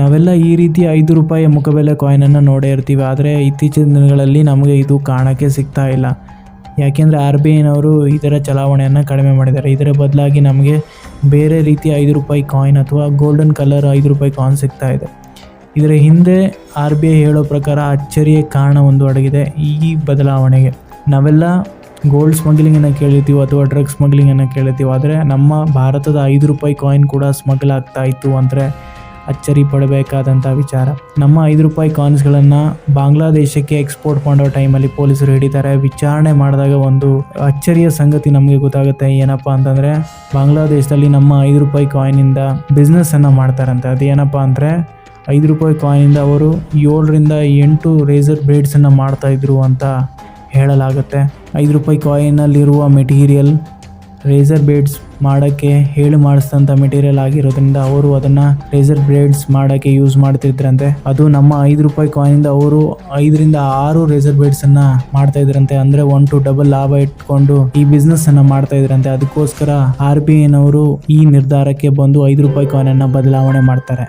ನಾವೆಲ್ಲ ಈ ರೀತಿ ಐದು ರೂಪಾಯಿ ಮುಖಬೆಲೆ ಕಾಯಿನನ್ನು ನೋಡೇ ಇರ್ತೀವಿ. ಆದರೆ ಇತ್ತೀಚಿನ ದಿನಗಳಲ್ಲಿ ನಮಗೆ ಇದು ಕಾಣೋಕ್ಕೆ ಸಿಗ್ತಾ ಇಲ್ಲ. ಯಾಕೆಂದರೆ ಆರ್ ಬಿ ಐನವರು ಇದರ ಚಲಾವಣೆಯನ್ನು ಕಡಿಮೆ ಮಾಡಿದ್ದಾರೆ. ಇದರ ಬದಲಾಗಿ ನಮಗೆ ಬೇರೆ ರೀತಿ ಐದು ರೂಪಾಯಿ ಕಾಯಿನ್ ಅಥವಾ ಗೋಲ್ಡನ್ ಕಲರ್ ಐದು ರೂಪಾಯಿ ಕಾಯಿನ್ ಸಿಗ್ತಾ ಇದೆ. ಇದರ ಹಿಂದೆ ಆರ್ ಬಿ ಐ ಹೇಳೋ ಪ್ರಕಾರ ಅಚ್ಚರಿಯ ಕಾರಣ ಒಂದು ಅಡಗಿದೆ. ಈ ಬದಲಾವಣೆಗೆ ನಾವೆಲ್ಲ ಗೋಲ್ಡ್ ಸ್ಮಗ್ಲಿಂಗನ್ನು ಕೇಳಿರ್ತೀವಿ ಅಥವಾ ಡ್ರಗ್ಸ್ ಸ್ಮಗ್ಲಿಂಗನ್ನು ಕೇಳಿರ್ತೀವಿ, ಆದರೆ ನಮ್ಮ ಭಾರತದ ಐದು ರೂಪಾಯಿ ಕಾಯಿನ್ ಕೂಡ ಸ್ಮಗ್ಲ್ ಆಗ್ತಾ ಇತ್ತು ಅಂದರೆ ಅಚ್ಚರಿ ಪಡಬೇಕಾದಂಥ ವಿಚಾರ. ನಮ್ಮ ಐದು ರೂಪಾಯಿ ಕಾಯಿನ್ಸ್ಗಳನ್ನು ಬಾಂಗ್ಲಾದೇಶಕ್ಕೆ ಎಕ್ಸ್ಪೋರ್ಟ್ ಮಾಡೋ ಟೈಮಲ್ಲಿ ಪೊಲೀಸರು ಹಿಡಿತಾರೆ. ವಿಚಾರಣೆ ಮಾಡಿದಾಗ ಒಂದು ಅಚ್ಚರಿಯ ಸಂಗತಿ ನಮಗೆ ಗೊತ್ತಾಗುತ್ತೆ. ಏನಪ್ಪ ಅಂತಂದ್ರೆ, ಬಾಂಗ್ಲಾದೇಶದಲ್ಲಿ ನಮ್ಮ ಐದು ರೂಪಾಯಿ ಕಾಯಿನಿಂದ ಬಿಸ್ನೆಸ್ಸನ್ನು ಮಾಡ್ತಾರಂತೆ. ಏನಪ್ಪಾ ಅಂದ್ರೆ, ಐದು ರೂಪಾಯಿ ಕಾಯಿನಿಂದ ಅವರು ಏಳರಿಂದ ಎಂಟು ರೇಸರ್ ಬ್ಲೇಡ್ಸನ್ನು ಮಾಡ್ತಾಯಿದ್ರು ಅಂತ ಹೇಳಲಾಗುತ್ತೆ. ಐದು ರೂಪಾಯಿ ಕಾಯಿನಲ್ಲಿರುವ ಮೆಟೀರಿಯಲ್ ರೇಸರ್ ಬ್ಲೇಡ್ಸ್ ಮಾಡೋಕ್ಕೆ, ಹೇಳಿ ಮಾಡಿಸಿದಂಥ ಮೆಟೀರಿಯಲ್ ಆಗಿರೋದ್ರಿಂದ ಅವರು ಅದನ್ನು ಲೇಸರ್ ಬ್ಲೇಡ್ಸ್ ಮಾಡೋಕ್ಕೆ ಯೂಸ್ ಮಾಡ್ತಿದ್ರಂತೆ. ಅದು ನಮ್ಮ ಐದು ರೂಪಾಯಿ ಕಾಯಿನಿಂದ ಅವರು ಐದರಿಂದ ಆರು ರೇಸರ್ ಅನ್ನ ಮಾಡ್ತಾ ಇದ್ರಂತೆ. ಅಂದರೆ ಒನ್ ಟು ಡಬಲ್ ಲಾಭ ಇಟ್ಕೊಂಡು ಈ ಬಿಸ್ನೆಸ್ ಅನ್ನ ಮಾಡ್ತಾ ಇದ್ರಂತೆ. ಅದಕ್ಕೋಸ್ಕರ ಆರ್ ಬಿ ಐನವರು ಈ ನಿರ್ಧಾರಕ್ಕೆ ಬಂದು ಐದು ರೂಪಾಯಿ ಕಾಯಿನನ್ನು ಬದಲಾವಣೆ ಮಾಡ್ತಾರೆ.